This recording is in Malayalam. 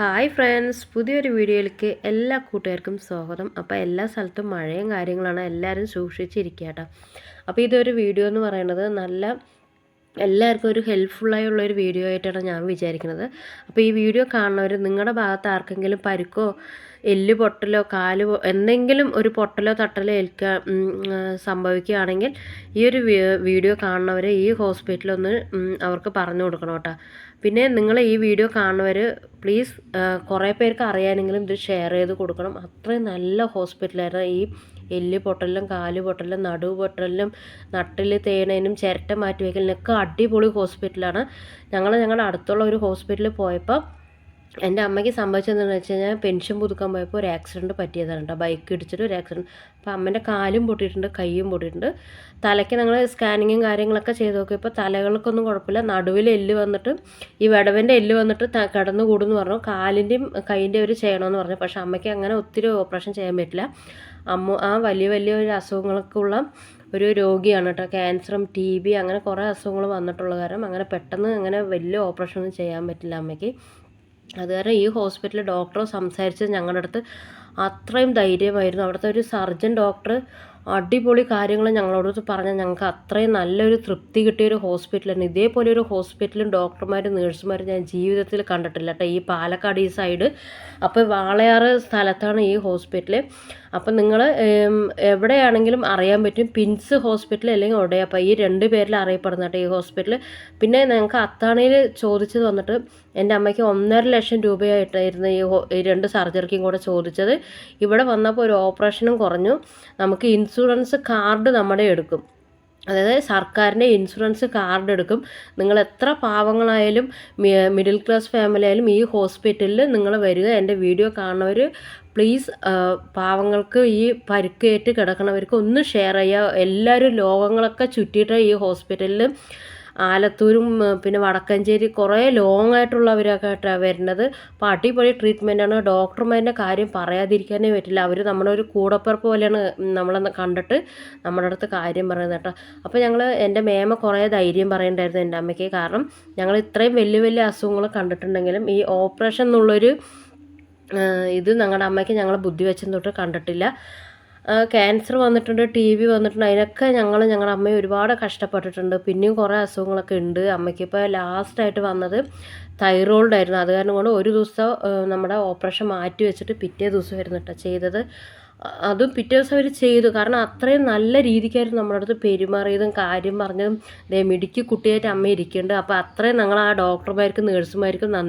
ഹായ് ഫ്രണ്ട്സ് പുതിയൊരു വീഡിയോയിലേക്ക് എല്ലാ കൂട്ടുകാർക്കും സ്വാഗതം. അപ്പോൾ എല്ലാ സ്ഥലത്തും മഴയും കാര്യങ്ങളാണ് എല്ലാവരും സൂക്ഷിച്ചിരിക്കുക കേട്ടോ അപ്പോൾ ഇതൊരു വീഡിയോ എന്ന് പറയുന്നത് നല്ല എല്ലാവർക്കും ഒരു ഹെൽപ്ഫുള്ളായുള്ള ഒരു വീഡിയോ ആയിട്ടാണ് ഞാൻ വിചാരിക്കുന്നത്. അപ്പോൾ ഈ വീഡിയോ കാണുന്നവർ നിങ്ങളുടെ ഭാഗത്ത് ആർക്കെങ്കിലും പരുക്കോ എല്ല് പൊട്ടലോ കാൽ എന്തെങ്കിലും ഒരു പൊട്ടലോ തട്ടലോ ഏൽക്കാൻ സംഭവിക്കുകയാണെങ്കിൽ ഈ ഒരു വീഡിയോ കാണുന്നവരെ ഈ ഹോസ്പിറ്റലൊന്ന് അവർക്ക് പറഞ്ഞു കൊടുക്കണം കേട്ടോ. പിന്നെ നിങ്ങൾ ഈ വീഡിയോ കാണുന്നവർ പ്ലീസ് കുറേ പേർക്ക് അറിയാനെങ്കിലും ഇത് ഷെയർ ചെയ്ത് കൊടുക്കണം. അത്രയും നല്ല ഹോസ്പിറ്റലായിരുന്നു ഈ എല്ല് പൊട്ടലിലും കാൽ പൊട്ടലിലും നടുവ് പൊട്ടലിലും നട്ടിൽ തേണേനും ചിരട്ട മാറ്റി വയ്ക്കലിനൊക്കെ അടിപൊളി ഹോസ്പിറ്റലാണ് ഞങ്ങൾ ഞങ്ങളുടെ അടുത്തുള്ള ഒരു ഹോസ്പിറ്റലിൽ പോയപ്പോൾ എന്റെ അമ്മയ്ക്ക് സംഭവിച്ചതെന്ന് വെച്ച് കഴിഞ്ഞാൽ പെൻഷൻ പുതുക്കാൻ പോയപ്പോൾ ഒരു ആക്സിഡന്റ് പറ്റിയതാണ് കേട്ടോ. ബൈക്ക് ഇടിച്ചിട്ട് ഒരു ആക്സിഡന്റ്. അപ്പോൾ അമ്മേന്റെ കാലും പൊട്ടിയിട്ടുണ്ട് കൈയും പൊട്ടിയിട്ടുണ്ട്. തലയ്ക്ക് ഞങ്ങൾ സ്കാനിങ്ങും കാര്യങ്ങളൊക്കെ ചെയ്ത് നോക്കിയപ്പോൾ തലകൾക്കൊന്നും കുഴപ്പമില്ല. നടുവിൽ എല്ല് വന്നിട്ട് ഈ വിടവിന്റെ എല്ല് വന്നിട്ട് കിടന്നു കൂടുമെന്ന് പറഞ്ഞു. കാലിന്റെയും കൈന്റെ ഒരു ചെയ്യണമെന്ന് പറഞ്ഞു. പക്ഷേ അമ്മയ്ക്ക് അങ്ങനെ ഒത്തിരി ഓപ്പറേഷൻ ചെയ്യാൻ പറ്റില്ല. അമ്മ ആ വലിയ വലിയ ഒരു അസുഖങ്ങൾക്കുള്ള ഒരു രോഗിയാണ് കേട്ടോ. ക്യാൻസറും ടി ബി അങ്ങനെ കുറേ അസുഖങ്ങൾ വന്നിട്ടുള്ള കാരണം അങ്ങനെ പെട്ടെന്ന് അങ്ങനെ വലിയ ഓപ്പറേഷൻ ഒന്നും ചെയ്യാൻ പറ്റില്ല അമ്മയ്ക്ക്. അത് കാരണം ഈ ഹോസ്പിറ്റലിൽ ഡോക്ടർ സംസാരിച്ചത് ഞങ്ങളുടെ അടുത്ത് അത്രയും ധൈര്യമായിരുന്നു. അവിടുത്തെ ഒരു സർജൻ ഡോക്ടർ അടിപൊളി കാര്യങ്ങൾ ഞങ്ങളോട് പറഞ്ഞാൽ ഞങ്ങൾക്ക് അത്രയും നല്ലൊരു തൃപ്തി കിട്ടിയൊരു ഹോസ്പിറ്റലാണ് ഇതേപോലെ ഒരു ഹോസ്പിറ്റലും ഡോക്ടർമാരും നേഴ്സുമാരും ഞാൻ ജീവിതത്തിൽ കണ്ടിട്ടില്ല കേട്ടോ ഈ പാലക്കാട് ഈ സൈഡ്. അപ്പോൾ വാളയാറ് സ്ഥലത്താണ് ഈ ഹോസ്പിറ്റൽ അപ്പം നിങ്ങൾ എവിടെയാണെങ്കിലും അറിയാൻ പറ്റും. പിൻസ് ഹോസ്പിറ്റൽ അല്ലെങ്കിൽ ഒടയപ്പ ഈ രണ്ട് പേരിൽ അറിയപ്പെടുന്ന ഈ ഹോസ്പിറ്റൽ പിന്നെ ഞങ്ങൾക്ക് അത്താണിയിൽ ചോദിച്ചത് വന്നിട്ട് എന്റെ അമ്മയ്ക്ക് ഒന്നര ലക്ഷം രൂപയായിട്ടായിരുന്നു ഈ രണ്ട് സർജറിക്കും കൂടെ ചോദിച്ചത്. ഇവിടെ വന്നപ്പോൾ ഒരു ഓപ്പറേഷനും കുറഞ്ഞു. നമുക്ക് ഇൻഷുറൻസ് കാർഡ് നമ്മുടെ എടുക്കും. അതായത് സർക്കാരിന്റെ ഇൻഷുറൻസ് കാർഡ് എടുക്കും. നിങ്ങൾ എത്ര പാവങ്ങളായാലും മിഡിൽ ക്ലാസ് ഫാമിലി ആയാലും ഈ ഹോസ്പിറ്റലിൽ നിങ്ങൾ വരിക. എന്റെ വീഡിയോ കാണുന്നവർ പ്ലീസ് പാവങ്ങൾക്ക് ഈ പരുക്കേറ്റ് കിടക്കണവർക്ക് ഒന്ന് ഷെയർ ചെയ്യുക. എല്ലാവരും ലോകങ്ങളൊക്കെ ചുറ്റിയിട്ട് ഈ ഹോസ്പിറ്റലിൽ ആലത്തൂരും പിന്നെ വടക്കഞ്ചേരി കുറേ ലോങ് ആയിട്ടുള്ളവരൊക്കെ വരുന്നത്. അപ്പോൾ അടിപൊളി ട്രീറ്റ്മെന്റാണ് ഡോക്ടർമാരുടെ കാര്യം പറയാതിരിക്കാനേ പറ്റില്ല. അവർ ഒരു കൂടപ്പിറപ്പ് പോലെയാണ് നമ്മളെന്ന് കണ്ടിട്ട് നമ്മുടെ അടുത്ത് കാര്യം പറയുന്നത് കേട്ടോ. അപ്പോൾ ഞങ്ങൾ എന്റെ മേമ കുറേ ധൈര്യം പറയണ്ടായിരുന്നു എന്റെ അമ്മയ്ക്ക്. കാരണം ഞങ്ങൾ ഇത്രയും വലിയ വലിയ അസുഖങ്ങൾ കണ്ടിട്ടുണ്ടെങ്കിലും ഈ ഓപ്പറേഷൻ എന്നുള്ളൊരു ഇത് ഞങ്ങളുടെ അമ്മയ്ക്ക് ഞങ്ങൾ ബുദ്ധി വെച്ചെന്ന് തൊട്ട് കണ്ടിട്ടില്ല. ക്യാൻസർ വന്നിട്ടുണ്ട് ടി വി വന്നിട്ടുണ്ട്. അതിനൊക്കെ ഞങ്ങൾ ഞങ്ങളുടെ അമ്മയെ ഒരുപാട് കഷ്ടപ്പെട്ടിട്ടുണ്ട്. പിന്നെയും കുറേ അസുഖങ്ങളൊക്കെ ഉണ്ട് അമ്മയ്ക്ക് അമ്മയ്ക്കിപ്പോൾ ലാസ്റ്റായിട്ട് വന്നത് തൈറോയിഡ് ആയിരുന്നു. അത് കാരണം കൊണ്ട് ഒരു ദിവസം നമ്മുടെ ഓപ്പറേഷൻ മാറ്റി വെച്ചിട്ട് പിറ്റേ ദിവസം ആയിരുന്നു കേട്ടോ ചെയ്തത്. അതും പിറ്റേ ദിവസം അവർ ചെയ്തു. കാരണം അത്രയും നല്ല രീതിക്കായിരുന്നു നമ്മുടെ അടുത്ത് പെരുമാറിയതും കാര്യം പറഞ്ഞതും. ദേ മിടുക്കി കുട്ടിയായിട്ട് അമ്മ ഇരിക്കുന്നുണ്ട് അപ്പോൾ അത്രയും ഞങ്ങൾ ആ ഡോക്ടർമാർക്കും നേഴ്സുമാർക്കും നന്ദി